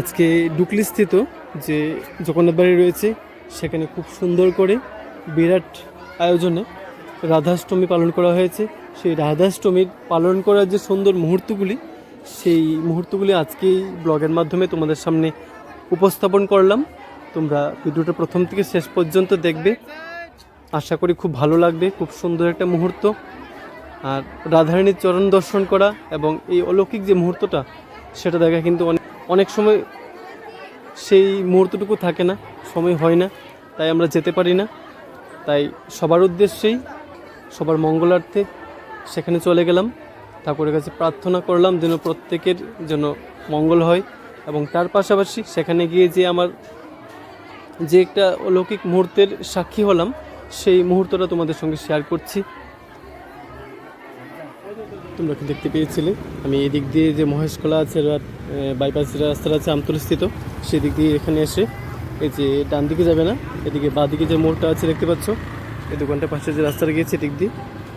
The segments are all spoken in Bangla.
আজকে ডুকলিস্থিত যে জগন্নাথ বাড়ি রয়েছে, সেখানে খুব সুন্দর করে বিরাট আয়োজনে রাধাষ্টমী পালন করা হয়েছে। সেই রাধাষ্টমীর পালন করার যে সুন্দর মুহূর্তগুলি, সেই মুহূর্তগুলি আজকেই ব্লগের মাধ্যমে তোমাদের সামনে উপস্থাপন করলাম। তোমরা ভিডিওটা প্রথম থেকে শেষ পর্যন্ত দেখবে। আশা করি খুব ভালো লাগবে, খুব সুন্দর একটা মুহূর্ত। আর রাধারানীর চরণ দর্শন করা এবং এই অলৌকিক যে মুহূর্তটা, সেটা দেখা কিন্তু অনেক অনেক সময় সেই মুহূর্তটুকু থাকে না, সময় হয় না, তাই আমরা যেতে পারি না। তাই সবার উদ্দেশ্যেই, সবার মঙ্গলার্থে সেখানে চলে গেলাম। ঠাকুরের কাছে প্রার্থনা করলাম যেন প্রত্যেকের যেন মঙ্গল হয় এবং তার পাশাপাশি সেখানে গিয়ে যে আমার যে একটা অলৌকিক মুহূর্তের সাক্ষী হলাম, সেই মুহূর্তটা তোমাদের সঙ্গে শেয়ার করছি। তোমরা কি দেখতে পেয়েছিলে? আমি এদিক দিয়ে যে মহেশকলা আছে বাইপাস রাস্তাটা আছে আমতলস্থিত, সেদিক দিয়ে এখানে এসে, এই যে ডান দিকে যাবে না, এদিকে বাঁ দিকে যে মোড়টা আছে দেখতে পাচ্ছ, এই দোকানটার পাশে যে রাস্তাটা গিয়েছে এদিক দিয়ে,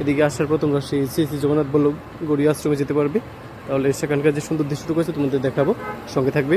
এদিকে আসার পর তোমরা সেই শ্রী জগন্নাথ বল্লভ গড়িয়া আশ্রমে যেতে পারবে। তাহলে সেখানকার যে সুন্দর দৃশ্যটুকু আছে তোমাদের দেখাবো, সঙ্গে থাকবে।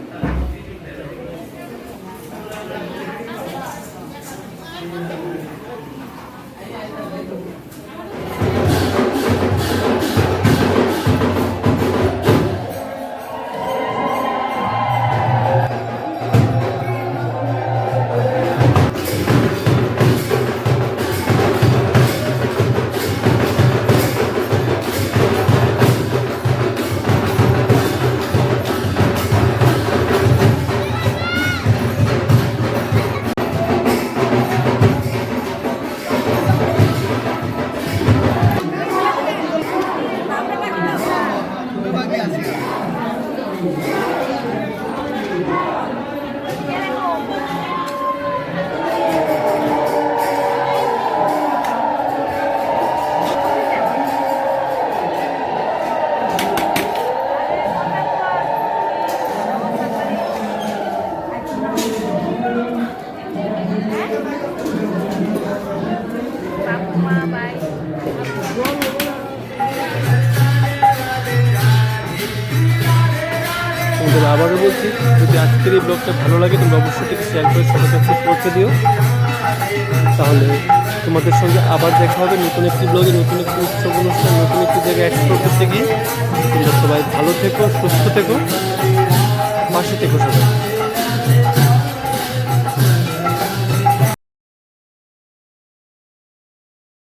তোমাদের আবারও বলছি, যদি আজকের এই ব্লগটা ভালো লাগে তুমি অবশ্যই ঠিক শেয়ার করে সবার কাছে পৌঁছে দিও। তাহলে তোমাদের সঙ্গে আবার দেখা হবে নতুন একটি ব্লগে, নতুন একটি উৎসব অনুষ্ঠান, নতুন একটি জায়গায় এক্সপ্লোর করতে গিয়ে। তোমরা সবাই ভালো থেকো, সুস্থ থেকো, পাশে থেকো সবাই।